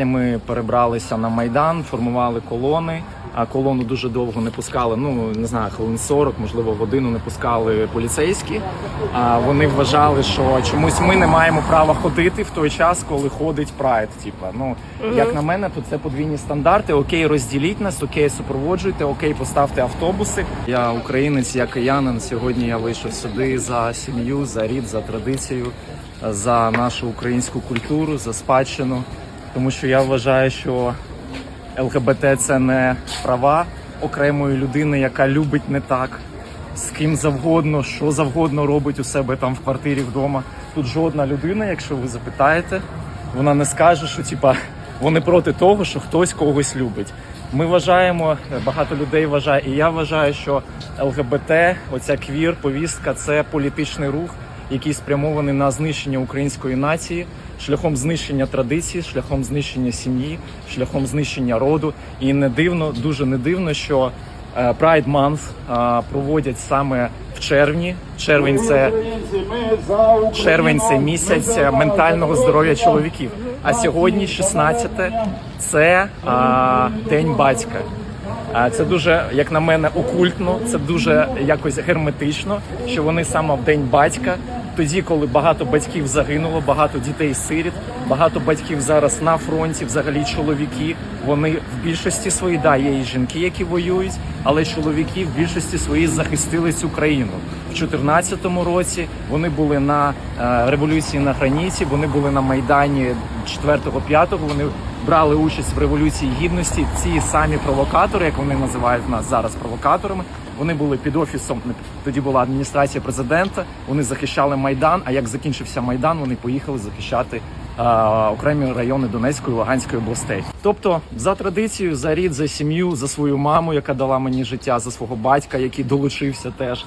Далі ми перебралися на майдан, формували колони. А колону дуже довго не пускали. Ну не знаю, хвилин 40, можливо, годину не пускали поліцейські. А вони вважали, що чомусь ми не маємо права ходити в той час, коли ходить прайд. Типа, ну як на мене, то це подвійні стандарти. Окей, розділіть нас, окей, супроводжуйте, окей, поставте автобуси. Я українець, я киянин. Сьогодні я вийшов сюди за сім'ю, за рід, за традицію, за нашу українську культуру, за спадщину. Тому що я вважаю, що ЛГБТ це не права окремої людини, яка любить не так, з ким завгодно, що завгодно робить у себе там в квартирі вдома. Тут жодна людина, якщо ви запитаєте, вона не скаже, що типа вони проти того, що хтось когось любить. Ми вважаємо, багато людей вважає, і я вважаю, що ЛГБТ, оця квір, повістка це політичний рух, який спрямований на знищення української нації, шляхом знищення традицій, шляхом знищення сім'ї, шляхом знищення роду. І не дивно, дуже не дивно, що е, Pride Month е, проводять саме в червні. Червень це червень це місяць ментального здоров'я чоловіків. А сьогодні, 16 це а, день батька. Це дуже, як на мене, окультно, це дуже якось герметично, що вони саме в день батька, тоді, коли багато батьків загинуло, багато дітей сиріт, багато батьків зараз на фронті, взагалі чоловіки. Вони в більшості своїй, да, є і жінки, які воюють, але чоловіки в більшості своїй захистили цю країну. В 2014 році вони були на е, революції на граніті, вони були на майдані 4-5, Вони брали участь в революції гідності. Ці самі провокатори, як вони називають нас зараз провокаторами. Вони були під офісом. Тоді була адміністрація президента. Вони захищали майдан. А як закінчився майдан, вони поїхали захищати е, окремі райони Донецької Луганської областей. Тобто, за традицією, за рід, за сім'ю, за свою маму, яка дала мені життя, за свого батька, який долучився теж.